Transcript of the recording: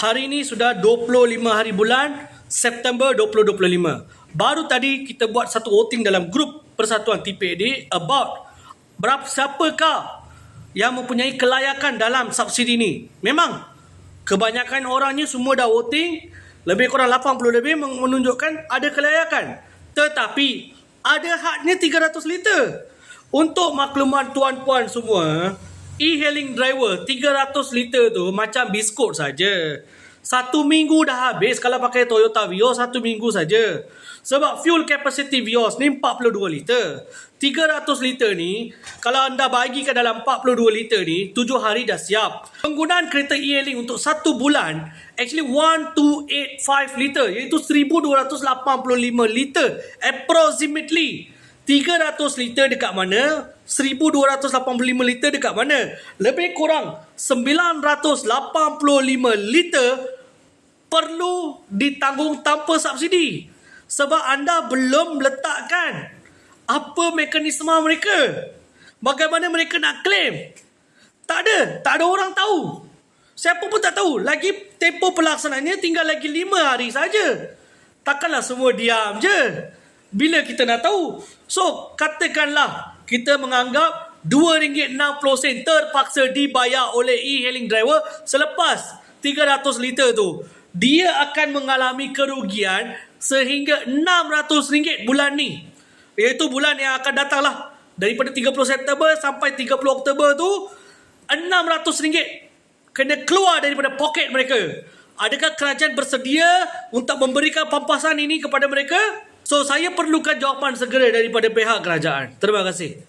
Hari ini sudah 25 hari bulan September 2025. Baru tadi kita buat satu voting dalam grup Persatuan TPAD about berapa siapakah yang mempunyai kelayakan dalam subsidi ini. Memang kebanyakan orangnya semua dah voting lebih kurang 80 lebih menunjukkan ada kelayakan. Tetapi ada hadnya 300 liter. Untuk makluman tuan-puan semua, e-hailing driver 300 liter tu macam biskut saja. Satu minggu dah habis kalau pakai Toyota Vios satu minggu saja. Sebab fuel capacity Vios ni 42 liter. 300 liter ni kalau anda bagikan dalam 42 liter ni 7 hari dah siap. Penggunaan kereta e-hailing untuk satu bulan actually 1285 liter iaitu 1285 liter approximately 300 liter dekat mana? 1285 liter dekat mana? Lebih kurang 985 liter perlu ditanggung tanpa subsidi. Sebab anda belum letakkan apa mekanisme mereka. Bagaimana mereka nak claim? Tak ada. Tak ada orang tahu. Siapa pun tak tahu. Lagi tempoh pelaksanaannya tinggal lagi 5 hari saja. Takkanlah semua diam je. Bila kita nak tahu? So, katakanlah kita menganggap RM2.60 terpaksa dibayar oleh e-hailing driver selepas 300 liter tu. Dia akan mengalami kerugian sehingga RM600 bulan ni. Iaitu bulan yang akan datang lah. Daripada 30 September sampai 30 Oktober tu, RM600 kena keluar daripada poket mereka. Adakah kerajaan bersedia untuk memberikan pampasan ini kepada mereka? So, saya perlukan jawapan segera daripada pihak kerajaan. Terima kasih.